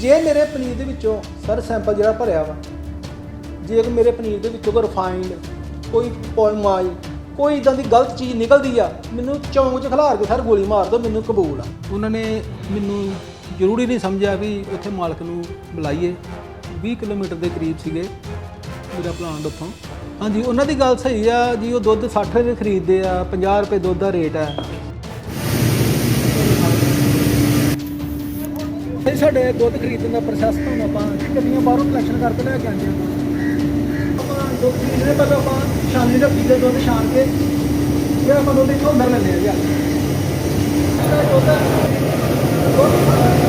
ਜੇ ਮੇਰੇ ਪਨੀਰ ਦੇ ਵਿੱਚੋਂ ਸਰ ਸੈਂਪਲ ਜਿਹੜਾ ਭਰਿਆ ਵਾ, ਜੇ ਕੋਈ ਮੇਰੇ ਪਨੀਰ ਦੇ ਵਿੱਚੋਂ ਕੋਈ ਰਿਫਾਈਨਡ ਕੋਈ ਪੋਇਮਾਈ ਕੋਈ ਇਦਾਂ ਦੀ ਗਲਤ ਚੀਜ਼ ਨਿਕਲਦੀ ਆ, ਮੈਨੂੰ ਚੌਂਕ 'ਚ ਖਿਲਾਰ ਕੇ ਸਰ ਗੋਲੀ ਮਾਰ ਦਿਓ ਮੈਨੂੰ ਕਬੂਲ ਆ। ਉਹਨਾਂ ਨੇ ਮੈਨੂੰ ਜ਼ਰੂਰੀ ਨਹੀਂ ਸਮਝਿਆ ਵੀ ਉੱਥੇ ਮਾਲਕ ਨੂੰ ਬੁਲਾਈਏ। 20 ਕਿਲੋਮੀਟਰ ਦੇ ਕਰੀਬ ਸੀਗੇ ਮੇਰਾ ਪਲਾਂਟ ਉੱਥੋਂ। ਹਾਂਜੀ, ਉਹਨਾਂ ਦੀ ਗੱਲ ਸਹੀ ਆ ਜੀ, ਉਹ ਦੁੱਧ 60 ਰੁਪਏ ਖਰੀਦਦੇ ਆ 50 ਰੁਪਏ ਦੁੱਧ ਦਾ ਰੇਟ ਆ। ਸਾਡੇ ਦੁੱਧ ਖਰੀਦਣ ਦਾ ਪ੍ਰੋਸੈਸ ਤੋਂ ਆਪਾਂ ਗੱਡੀਆਂ ਬਾਹਰੋਂ ਕਲੈਕਸ਼ਨ ਕਰਕੇ ਲੈ ਕੇ ਆਉਂਦੇ ਆਪਾਂ ਆਪਾਂ ਦੁੱਧ ਖਰੀਦਦੇ ਪਹਿਲਾਂ ਆਪਾਂ ਛਾਨਣੀ ਦਾ ਪੀਲੇ ਦੁੱਧ ਛਾਣ ਕੇ, ਫਿਰ ਆਪਾਂ ਦੁੱਧ ਇੱਥੋਂ ਅੰਦਰ ਲੈਂਦੇ ਆ ਜੀ ਦੁੱਧ ਦੁੱਧ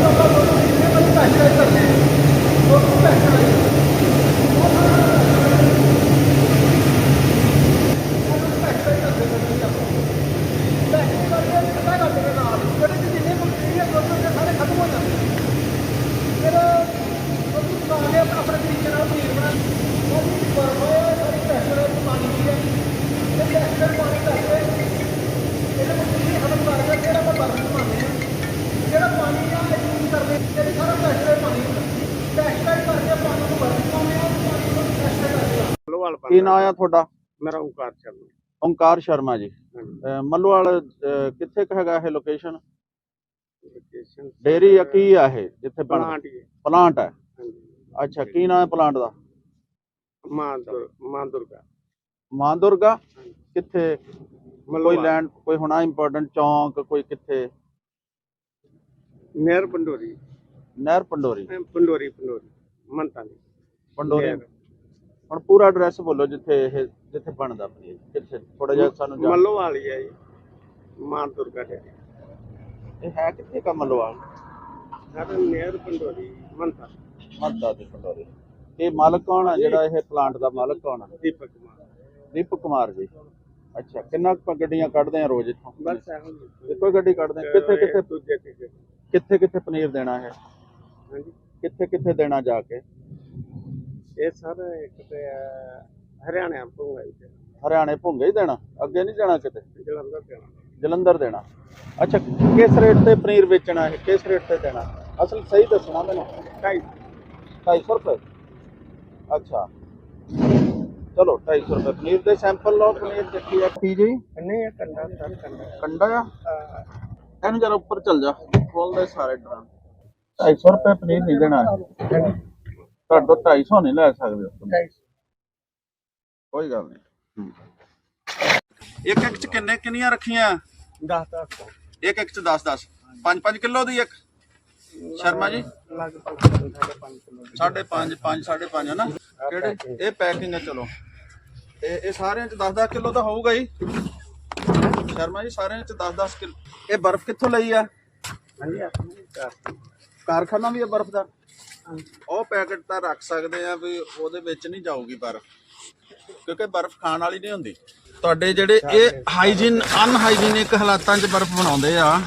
ਆਪਾਂ ਦੁੱਧ ਖਰੀਦਦੇ ਪਹਿਲਾਂ ਪੈਸਟਰਾਈਜ਼ ਕਰਦੇ ਹਾਂ ਦੁੱਧ ਨੂੰ ਪੈਸਟਰਾਈਜ਼ ਆਪਣੇ ਤਰੀਕੇ ਨਾਲ ਪਨੀਰ ਬਣਾ ਉਹ ਵੀ ਬਰਫ ਹੈ ਸਾਰੀ ਪ੍ਰੈਸ਼ਰ ਪਾਣੀ ਦੀ ਹੈ ਤੇ ਪ੍ਰੈਸ਼ਰ ਪਾਣੀ ਕਰਕੇ ਇਹਦੇ ਵਿੱਚ ਪਨੀਰ ਖਤਮ ਕਰਕੇ ਫਿਰ ਆਪਾਂ ਬਰਫ ਨੂੰ ਪਾਉਂਦੇ ਹਾਂ ਜਿਹੜਾ ਪਾਣੀ ਆ ਇਹ ਯੂਜ਼ ਕਰਦੇ ਇਹਦੇ ਸਾਰਾ ਪ੍ਰੈਸ਼ਰ ਪਾਣੀ ਹੁੰਦਾ ਪ੍ਰੈਸ਼ਰ ਕਰਕੇ ਪਾਣੀ ਨੂੰ ਬਰਫ ਪਾਉਂਦੇ ਹਾਂ ਪਾਣੀ ਨੂੰ ਪ੍ਰੈਸ਼ਰ ਕਰਦੇ ਮੱਲੋਵਾਲ ਕੀ ਨਾਂ ਆ ਤੁਹਾਡਾ? ਮੇਰਾ ਓਂਕਾਰ ਸ਼ਰਮਾ। ਓਂਕਾਰ ਸ਼ਰਮਾ ਜੀ। ਹਾਂਜੀ। ਅਹ ਮੱਲੋਵਾਲ ਅਹ ਕਿੱਥੇ ਕੁ ਹੈਗਾ ਇਹ ਲੋਕੇਸ਼ਨ ਲੋਕੇਸ਼ਨ ਡੇਰੀ ਆ ਕੀ ਆ ਇਹ ਜਿੱਥੇ ਬਣ ਪਲਾਂਟ ਹੀ ਹੈ। ਪਲਾਂਟ ਹੈ? ਹਾਂਜੀ। ਅੱਛਾ ਕੀ ਨਾਂ ਹੈ ਪਲਾਂਟ ਦਾ? ਮਾਂ ਦੁਰ ਮਾਂ ਦੁਰਗਾ ਮਾਂ ਦੁਰਗਾ ਕਿੱਥੇ? ਕੋਈ ਮੱਲੋਵਾਲ। ਲੈਂਡ ਕੋਈ ਹੋਣਾ ਇੰਪੋਰਟੈਂਟ ਚੌਂਕ ਕੋਈ ਕਿੱਥੇ? ਨਹਿਰ ਪੰਡੋਰੀ ਨਹਿਰ ਪੰਡੋਰੀ ਅਹ ਪੰਡੋਰੀ ਪੰਡੋਰੀ ਮੰਤਾਂ ਦੀ। ਪੰਡੋਰੀ? ਨਹਿਰ। ਹੁਣ ਪੂਰਾ ਐਡਰੈਸ ਬੋਲੋ ਜਿੱਥੇ ਇਹ ਜਿੱਥੇ ਬਣਦਾ ਪਨੀਰ ਕਿੱਥੇ? ਥੋੜਾ ਜਿਹਾ ਸਾਨੂੰ ਜਾਣ ਮੱਲੋਵਾਲ ਹੀ ਹੈ ਜੀ ਮਾਂ ਦੁਰਗਾ ਦੇ। ਇਹ ਹੈ ਕਿੱਥੇ ਕਾ ਮੱਲੋਵਾਲ? ਸਾਡਾ ਨਹਿਰ ਪੰਡੋਰੀ ਮੰਤਾਂ ਮੱਦਾ ਤੇ ਪੰਡੋਰੀ। ਇਹ ਮਾਲਕ ਕੌਣ ਆ? ਜਿਹੜਾ ਇਹ ਪਲਾਂਟ ਦਾ ਮਾਲਕ ਕੌਣ ਆ? ਦੀਪਕ ਕੁਮਾਰ। ਦੀਪਕ ਕੁਮਾਰ ਜੀ। ਅੱਛਾ ਕਿੰਨਾ ਕੁ ਗੱਡੀਆਂ ਕੱਢਦੇ ਆ ਰੋਜ਼ ਇੱਥੋਂ? ਬਸ ਇਹੋ ਜਿਹੀ। ਇੱਕੋ ਹੀ ਗੱਡੀ ਕੱਢਦੇ ਆ? ਕਿੱਥੇ ਕਿੱਥੇ ਦੂਜੇ ਤੀਜੇ ਕਿੱਥੇ ਕਿੱਥੇ ਪਨੀਰ ਦੇਣਾ ਹੈ ਹਾਂਜੀ। ਕਿੱਥੇ ਕਿੱਥੇ ਦੇਣਾ ਜਾ ਕੇ? ਇਹ ਸਰ ਇੱਕ ਤੇ ਅਹ, ਹਰਿਆਣਾ ਤੋਂ ਆਈ ਤੇ। ਹਰਿਆਣੇ ਭੁੰਗੇ ਹੀ ਦੇਣਾ? ਅੱਗੇ ਨਹੀਂ ਜਾਣਾ ਕਿਤੇ? ਜਲੰਧਰ ਤੇ ਜਲੰਧਰ ਦੇਣਾ। ਅੱਛਾ ਕਿਸ ਰੇਟ ਤੇ ਪਨੀਰ ਵੇਚਣਾ ਹੈ ਕਿਸ ਰੇਟ ਤੇ ਦੇਣਾ? ਅਸਲ ਸਹੀ ਦੱਸਣਾ ਮੈਨੂੰ। ਢਾਈ 250 ਰੁਪਏ? ਅੱਛਾ। ਚਲੋ 250 ਰੁਪਏ। ਪਨੀਰ ਦੇ ਸੈਂਪਲ ਲਓ ਪਨੀਰ ਦੇਖੀ ਆ। ਕੀ ਜੀ? ਨਹੀਂ ਇਹ ਕੰਡਾ ਸਰ ਕੰਡਾ। ਕੰਡਾ ਆ? ਇਹਨੂੰ ਜਰਾ ਉੱਪਰ ਚੱਲ ਜਾ। ਖੋਲ ਦੇ ਸਾਰੇ ਡਰਾਂ 250 ਰੁਪਏ ਪਨੀਰ ਨਹੀਂ ਦੇਣਾ ਤੁਹਾਡੇ ਤੋਂ 250 ਨਹੀਂ ਲੈ ਸਕਦੇ ਹੋ ਢਾਈ ਸੌ। ਕੋਈ ਗੱਲ ਨਹੀਂ। ਇੱਕ ਇੱਕ ਚ ਕਿੰਨੇ ਕਿੰਨੀਆਂ ਰੱਖੀਆਂ? ਦਸ ਦਸ। ਇੱਕ ਇੱਕ ਚ 10 10 5 5 ਕਿਲੋ ਦੀ ਇੱਕ? ਸ਼ਰਮਾ ਜੀ? ਲਗਭਗ ਸਾਢੇ ਪੰਜ ਕਿਲੋ ਦੀ। ਸਾਢੇ 5 5 ਸਾਢੇ 5 ਹੈ ਨਾ ਕਿਹੜੇ? ਇਹ ਪੈਕਿੰਗ ਹੈ ਚਲੋ। ਇਹ ਇਹ ਸਾਰਿਆਂ ਚ 10 10 ਕਿਲੋ ਤਾਂ ਹੋਊਗਾ ਹੀ ਸ਼ਰਮਾ ਜੀ ਸਾਰਿਆਂ ਚ 10 10 ਕਿਲੋ। ਇਹ ਬਰਫ਼ ਕਿੱਥੋਂ ਲਈ ਆ? ਹਾਂਜੀ ਆਪਣੇ ਕਾਰਖਾਨਾ ਵੀ ਹੈ ਬਰਫ਼ ਦਾ? ਉਹ ਪੈਕਟ ਤਾਂ ਰੱਖ ਸਕਦੇ ਆ ਵੀ ਉਹਦੇ ਵਿੱਚ ਨਹੀਂ ਜਾਊਗੀ ਬਰਫ਼। ਕਿਉਂਕਿ ਬਰਫ਼ ਖਾਣ ਵਾਲੀ ਨਹੀਂ ਹੁੰਦੀ। ਤੁਹਾਡੇ ਜਿਹੜੇ ਇਹ ਹਾਈਜੀਨ ਅਨਹਾਈਜੀਨਿਕ ਹਾਲਾਤਾਂ 'ਚ ਬਰਫ਼ ਬਣਾਉਂਦੇ ਆ।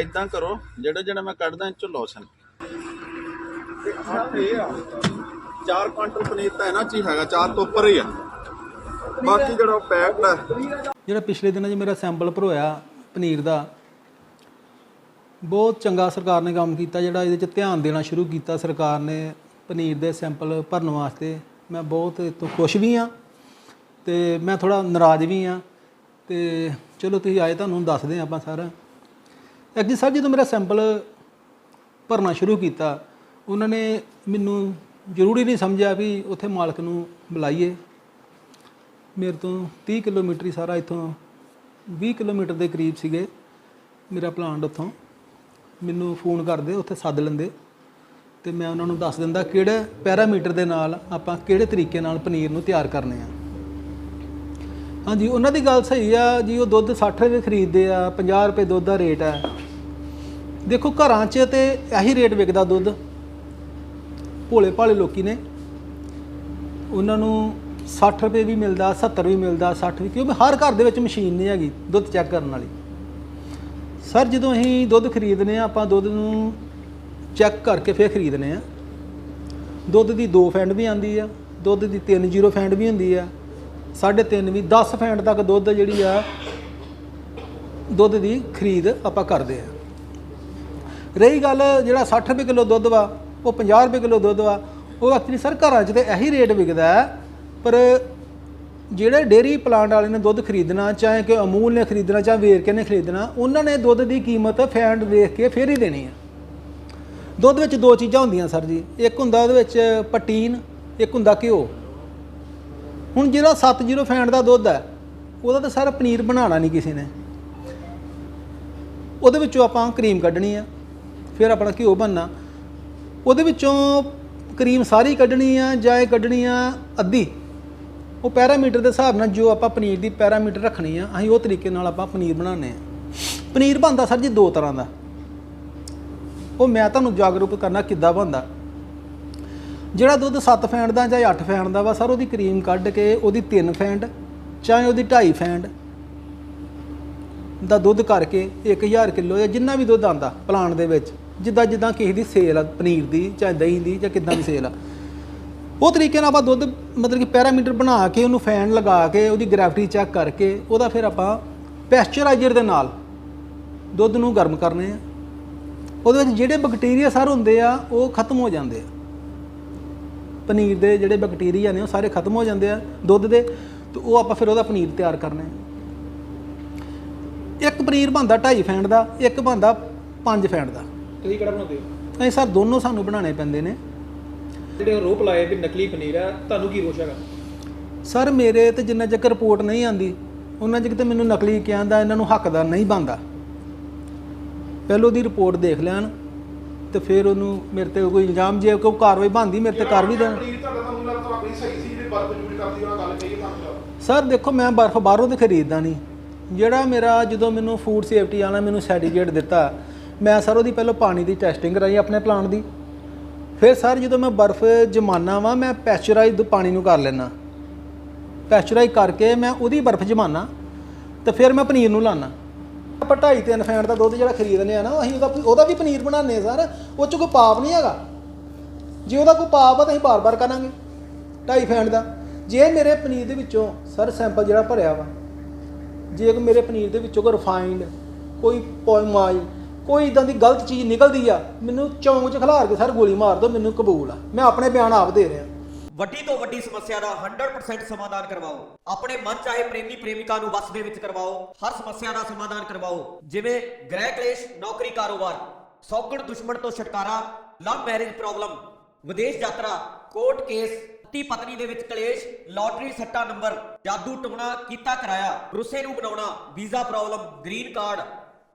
ਇਦਾਂ ਕਰੋ ਜਿਹੜੇ ਜਿਹੜੇ ਮੈਂ ਕੱਢਦਾ ਇਹ ਚੋਂ ਲੋਸ਼ਨ ਇਹ ਆ। 4 ਕੁਇੰਟਲ ਪਨੀਰ ਤਾਂ ਇਹਨਾਂ 'ਚ ਹੀ ਹੈਗਾ 4 ਤੋਂ ਉੱਪਰ ਹੀ ਆ। ਬਾਕੀ ਜਿਹੜਾ ਪੈਕਡ ਹੈ ਜਿਹੜਾ ਪਿਛਲੇ ਦਿਨਾਂ 'ਚ ਮੇਰਾ ਸੈਂਪਲ ਭਰੋਇਆ ਪਨੀਰ ਦਾ ਬਹੁਤ ਚੰਗਾ ਸਰਕਾਰ ਨੇ ਕੰਮ ਕੀਤਾ ਜਿਹੜਾ ਇਹਦੇ 'ਚ ਧਿਆਨ ਦੇਣਾ ਸ਼ੁਰੂ ਕੀਤਾ ਸਰਕਾਰ ਨੇ ਪਨੀਰ ਦੇ ਸੈਂਪਲ ਭਰਨ ਵਾਸਤੇ। ਮੈਂ ਬਹੁਤ ਇਹ ਤੋਂ ਖੁਸ਼ ਵੀ ਆ ਤੇ ਮੈਂ ਥੋੜਾ ਨਾਰਾਜ਼ ਵੀ ਆ ਤੇ ਚਲੋ ਤੁਸੀਂ ਆਏ ਤੁਹਾਨੂੰ ਦੱਸਦੇ ਹਾਂ ਆਪਾਂ ਸਾਰਾ। ਐਕਚੁਅਲੀ ਸਰ ਜਦੋਂ ਮੇਰਾ ਸੈਂਪਲ ਭਰਨਾ ਸ਼ੁਰੂ ਕੀਤਾ ਉਹਨਾਂ ਨੇ ਮੈਨੂੰ ਜ਼ਰੂਰੀ ਨਹੀਂ ਸਮਝਿਆ ਵੀ ਉੱਥੇ ਮਾਲਕ ਨੂੰ ਬੁਲਾਈਏ। ਮੇਰੇ ਤੋਂ 30 ਕਿਲੋਮੀਟਰ ਹੀ ਸਾਰਾ ਇੱਥੋਂ 20 ਕਿਲੋਮੀਟਰ ਦੇ ਕਰੀਬ ਸੀਗੇ ਮੇਰਾ ਪਲਾਂਟ ਉੱਥੋਂ। ਮੈਨੂੰ ਫੋਨ ਕਰਦੇ, ਉੱਥੇ ਸੱਦ ਲੈਂਦੇ ਤੇ ਮੈਂ ਉਹਨਾਂ ਨੂੰ ਦੱਸ ਦਿੰਦਾ ਕਿਹੜੇ ਪੈਰਾਮੀਟਰ ਦੇ ਨਾਲ ਆਪਾਂ ਕਿਹੜੇ ਤਰੀਕੇ ਨਾਲ ਪਨੀਰ ਨੂੰ ਤਿਆਰ ਕਰਨੇ ਆ। ਹਾਂਜੀ, ਉਹਨਾਂ ਦੀ ਗੱਲ ਸਹੀ ਆ ਜੀ, ਉਹ ਦੁੱਧ 60 ਰੁਪਏ ਖਰੀਦਦੇ ਆ 50 ਰੁਪਏ ਦੁੱਧ ਦਾ ਰੇਟ ਹੈ ਦੇਖੋ, ਘਰਾਂ 'ਚ ਤੇ ਇਹੀ ਰੇਟ ਵਿਕਦਾ ਦੁੱਧ। ਭੋਲੇ ਭਾਲੇ ਲੋਕੀ ਨੇ। ਉਹਨਾਂ ਨੂੰ 60 ਰੁਪਏ ਵੀ ਮਿਲਦਾ 70 ਵੀ ਮਿਲਦਾ 60 ਵੀ, ਕਿਉਂਕਿ ਹਰ ਘਰ ਦੇ ਵਿੱਚ ਮਸ਼ੀਨ ਨਹੀਂ ਹੈਗੀ ਦੁੱਧ ਚੈੱਕ ਕਰਨ ਵਾਲੀ। ਸਰ, ਜਦੋਂ ਅਸੀਂ ਦੁੱਧ ਖਰੀਦਨੇ ਆ, ਆਪਾਂ ਦੁੱਧ ਨੂੰ ਚੈੱਕ ਕਰਕੇ ਫਿਰ ਖਰੀਦਨੇ ਆ। ਦੁੱਧ ਦੀ 2 ਫੈਂਡ ਵੀ ਆਂਦੀ ਆ, ਦੁੱਧ ਦੀ 3 ਜ਼ੀਰੋ ਫੈਂਡ ਵੀ ਹੁੰਦੀ ਆ 3.5 ਵੀ 10 ਫੈਂਡ ਤੱਕ ਦੁੱਧ ਜਿਹੜੀ ਆ, ਦੁੱਧ ਦੀ ਖਰੀਦ ਆਪਾਂ ਕਰਦੇ ਆ। ਰਹੀ ਗੱਲ ਜਿਹੜਾ 60 ਰੁਪਏ ਕਿਲੋ ਦੁੱਧ ਵਾ, ਉਹ 50 ਰੁਪਏ ਕਿਲੋ ਦੁੱਧ ਵਾ, ਉਹ ਐਕਚੁਅਲੀ ਸਰ ਘਰਾਂ 'ਚ ਤੇ ਇਹੀ ਰੇਟ ਵਿਕਦਾ ਹੈ ਪਰ ਜਿਹੜੇ ਡੇਰੀ ਪਲਾਂਟ ਵਾਲੇ ਨੇ ਦੁੱਧ ਖਰੀਦਣਾ, ਚਾਹੇ ਕਿ ਅਮੂਲ ਨੇ ਖਰੀਦਣਾ, ਚਾਹੇ ਵੇਰਕੇ ਨੇ ਖਰੀਦਣਾ, ਉਹਨਾਂ ਨੇ ਦੁੱਧ ਦੀ ਕੀਮਤ ਫੈਂਡ ਦੇਖ ਕੇ ਫਿਰ ਹੀ ਦੇਣੀ ਹੈ ਦੁੱਧ ਵਿੱਚ ਦੋ ਚੀਜ਼ਾਂ ਹੁੰਦੀਆਂ ਸਰ ਜੀ। ਇੱਕ ਹੁੰਦਾ ਉਹਦੇ ਵਿੱਚ ਪਟੀਨ ਇੱਕ ਹੁੰਦਾ ਘਿਓ। ਹੁਣ ਜਿਹੜਾ 70 ਫੈਂਡ ਦਾ ਦੁੱਧ ਹੈ, ਉਹਦਾ ਤਾਂ ਸਾਰਾ ਪਨੀਰ ਬਣਾਉਣਾ ਨਹੀਂ ਕਿਸੇ ਨੇ। ਉਹਦੇ ਵਿੱਚੋਂ ਆਪਾਂ ਕਰੀਮ ਕੱਢਣੀ ਆ, ਫਿਰ ਆਪਣਾ ਘਿਓ ਬਣਨਾ। ਉਹਦੇ ਵਿੱਚੋਂ ਕਰੀਮ ਸਾਰੀ ਕੱਢਣੀ ਆ ਜਾਂ ਇਹ ਕੱਢਣੀ ਆ ਅੱਧੀ? ਉਹ ਪੈਰਾਮੀਟਰ ਦੇ ਹਿਸਾਬ ਨਾਲ ਜੋ ਆਪਾਂ ਪਨੀਰ ਦੀ ਪੈਰਾਮੀਟਰ ਰੱਖਣੀ ਆ, ਅਸੀਂ ਉਹ ਤਰੀਕੇ ਨਾਲ ਆਪਾਂ ਪਨੀਰ ਬਣਾਉਂਦੇ ਆ। ਪਨੀਰ ਬਣਦਾ ਸਰ ਜੀ ਦੋ ਤਰ੍ਹਾਂ ਦਾ। ਉਹ ਮੈਂ ਤੁਹਾਨੂੰ ਜਾਗਰੂਕ ਕਰਨਾ ਕਿੱਦਾਂ ਬਣਦਾ। ਜਿਹੜਾ ਦੁੱਧ 7 ਫੈਂਡ ਦਾ ਜਾਂ 8 ਫੈਂਡ ਦਾ ਵਾ ਸਰ, ਉਹਦੀ ਕਰੀਮ ਕੱਢ ਕੇ ਉਹਦੀ 3 ਫੈਂਡ ਚਾਹੇ ਉਹਦੀ 2.5 ਫੈਂਡ ਦਾ ਦੁੱਧ ਕਰਕੇ 1000 ਕਿਲੋ ਜਾਂ ਜਿੰਨਾ ਵੀ ਦੁੱਧ ਆਂਦਾ ਪਲਾਂਟ ਦੇ ਵਿੱਚ ਜਿੱਦਾਂ ਜਿੱਦਾਂ ਕਿਸੇ ਦੀ ਸੇਲ ਆ, ਪਨੀਰ ਦੀ ਚਾਹੇ ਦਹੀਂ ਦੀ ਜਾਂ ਕਿੱਦਾਂ ਦੀ ਸੇਲ ਆ ਉਹ ਤਰੀਕੇ ਨਾਲ ਆਪਾਂ ਦੁੱਧ ਮਤਲਬ ਕਿ ਪੈਰਾਮੀਟਰ ਬਣਾ ਕੇ ਉਹਨੂੰ ਫੈਨ ਲਗਾ ਕੇ ਉਹਦੀ ਗ੍ਰੈਵਿਟੀ ਚੈੱਕ ਕਰਕੇ ਉਹਦਾ ਫਿਰ ਆਪਾਂ ਪੈਸਚਰਾਈਜ਼ਰ ਦੇ ਨਾਲ ਦੁੱਧ ਨੂੰ ਗਰਮ ਕਰਨੇ ਆ। ਉਹਦੇ ਵਿੱਚ ਜਿਹੜੇ ਬੈਕਟੀਰੀਆ ਸਰ ਹੁੰਦੇ ਆ ਉਹ ਖਤਮ ਹੋ ਜਾਂਦੇ ਆ। ਪਨੀਰ ਦੇ ਜਿਹੜੇ ਬੈਕਟੀਰੀਆ ਨੇ ਉਹ ਸਾਰੇ ਖਤਮ ਹੋ ਜਾਂਦੇ ਆ ਦੁੱਧ ਦੇ ਤੇ ਉਹ ਆਪਾਂ ਫਿਰ ਉਹਦਾ ਪਨੀਰ ਤਿਆਰ ਕਰਨਾ ਇੱਕ ਪਨੀਰ ਬਣਦਾ 2.5 ਫੈਂਡ ਦਾ ਇੱਕ ਬਣਦਾ 5 ਫੈਂਡ ਦਾ। ਤੁਸੀਂ ਕਿਹੜਾ ਬਣਾਉਂਦੇ ਹੋ? ਇਹ ਸਰ ਦੋਨੋਂ ਸਾਨੂੰ ਬਣਾਉਣੇ ਪੈਂਦੇ ਨੇ। ਜਿਹੜੇ ਰੋਪ ਲਾਏ ਵੀ ਨਕਲੀ ਪਨੀਰ ਹੈ ਤੁਹਾਨੂੰ ਕੀ ਰੋਸ਼ ਹੈਗਾ? ਸਰ ਮੇਰੇ ਤੇ ਜਿੰਨਾ ਚਿਰ ਰਿਪੋਰਟ ਨਹੀਂ ਆਂਦੀ ਉਹਨਾਂ ਚਿਰ ਤੇ ਮੈਨੂੰ ਨਕਲੀ ਕਹਿੰਦਾ ਇਹਨਾਂ ਨੂੰ ਹੱਕਦਾਰ ਨਹੀਂ ਬਣਦਾ। ਪਹਿਲੋਂ ਦੀ ਰਿਪੋਰਟ ਦੇਖ ਲੈਣ ਤੇ ਫਿਰ ਉਹਨੂੰ ਮੇਰੇ ਤੇ ਕੋਈ ਇਲਜ਼ਾਮ ਜੇ ਕੋਈ ਕਾਰਵਾਈ ਬਣਦੀ ਮੇਰੇ ਤੇ ਕਰ ਵੀ ਦੇਣ। ਪਨੀਰ ਤੁਹਾਡਾ ਤੁਹਾਨੂੰ ਲੱਗਦਾ ਆਪਣੀ ਸਹੀ ਸੀ ਜਿਹੜੀ ਬਰਫ ਯੂਜ਼ ਕਰਦੀ ਉਹਨਾਂ ਗੱਲ ਕਹੀ ਤੁਹਾਨੂੰ ਸਰ ਦੇਖੋ ਮੈਂ ਬਰਫ਼ ਬਾਹਰੋਂ ਤੇ ਖਰੀਦਦਾ ਨਹੀਂ। ਜਿਹੜਾ ਮੇਰਾ ਜਦੋਂ ਮੈਨੂੰ ਫੂਡ ਸੇਫਟੀ ਵਾਲਾ ਮੈਨੂੰ ਸਰਟੀਫਿਕੇਟ ਦਿੱਤਾ ਮੈਂ ਸਰ ਉਹਦੀ ਪਹਿਲਾਂ ਪਾਣੀ ਦੀ ਟੈਸਟਿੰਗ ਕਰਾਈ ਆਪਣੇ ਪਲਾਂਟ ਦੀ। ਫਿਰ ਸਰ, ਜਦੋਂ ਮੈਂ ਬਰਫ਼ ਜਮਾਨਾ ਵਾ, ਮੈਂ ਪੈਸਚਰਾਈਜ਼ਡ ਪਾਣੀ ਨੂੰ ਕਰ ਲੈਣਾ ਪੈਸਚਰਾਈਜ਼ ਕਰਕੇ ਮੈਂ ਉਹਦੀ ਬਰਫ਼ ਜਮਾਨਾ, ਤੇ ਫਿਰ ਮੈਂ ਪਨੀਰ ਨੂੰ ਲਾਣਾ ਆਪਾਂ ਢਾਈ ਤਿੰਨ ਫੈਂਟ ਦਾ ਦੁੱਧ ਜਿਹੜਾ ਖਰੀਦਨੇ ਆ ਨਾ, ਅਸੀਂ ਉਹਦਾ ਉਹਦਾ ਵੀ ਪਨੀਰ ਬਣਾਉਂਦੇ ਆ ਸਰ। ਉਹ ਚ ਕੋਈ ਪਾਪ ਨਹੀਂ ਹੈਗਾ। ਜੇ ਉਹਦਾ ਕੋਈ ਪਾਪ ਆ, ਤਾਂ ਅਸੀਂ ਬਾਰ-ਬਾਰ ਕਰਾਂਗੇ। ਢਾਈ ਫੈਂਟ ਦਾ। ਜੇ ਮੇਰੇ ਪਨੀਰ ਦੇ ਵਿੱਚੋਂ ਸਰ ਸੈਂਪਲ ਜਿਹੜਾ ਭਰਿਆ ਵਾ, ਜੇ ਮੇਰੇ ਪਨੀਰ ਦੇ ਵਿੱਚੋਂ ਕੋਈ ਰਿਫਾਈਨਡ ਕੋਈ ਪੋਇਮਾਈ ਕੋਈ ਇਦਾਂ ਦੀ ਗਲਤ ਚੀਜ਼ ਨਿਕਲਦੀ ਆ, ਮੈਨੂੰ ਚੌਂਕ 'ਚ ਖਿਲਾਰ ਕੇ ਸਰ ਗੋਲੀ ਮਾਰ ਦਿਓ, ਮੈਨੂੰ ਕਬੂਲ ਆ। ਮੈਂ ਆਪਣੇ ਬਿਆਨ ਆਪ ਦੇ ਰਿਹਾ। ਵੱਡੀ ਤੋਂ ਵੱਡੀ ਸਮੱਸਿਆ ਦਾ 100% ਸਮਾਧਾਨ ਕਰਵਾਓ। ਆਪਣੇ ਮਨ ਚਾਹੇ ਪ੍ਰੇਮੀ ਪ੍ਰੇਮਿਕਾ ਨੂੰ ਵਸ ਦੇ ਵਿੱਚ ਕਰਵਾਓ, ਹਰ ਸਮੱਸਿਆ ਦਾ ਸਮਾਧਾਨ ਕਰਵਾਓ, ਜਿਵੇਂ ਗ੍ਰਹਿ ਕਲੇਸ਼, ਨੌਕਰੀ ਕਾਰੋਬਾਰ, ਸੌਗਣ ਦੁਸ਼ਮਣ ਤੋਂ ਛੁਟਕਾਰਾ ਲਵ ਮੈਰਿਜ ਪ੍ਰੋਬਲਮ ਵਿਦੇਸ਼ ਯਾਤਰਾ ਕੋਰਟ ਕੇਸ ਪਤੀ ਪਤਨੀ ਦੇ ਵਿੱਚ ਕਲੇਸ਼ ਲਾਟਰੀ ਸੱਟਾ ਨੰਬਰ ਜਾਦੂ ਟੋਣਾ, ਕੀਤਾ ਕਰਾਇਆ, ਰੁੱਸੇ ਨੂੰ ਬਣਾਉਣਾ ਵੀਜ਼ਾ ਪ੍ਰੋਬਲਮ ਗ੍ਰੀਨ ਕਾਰਡ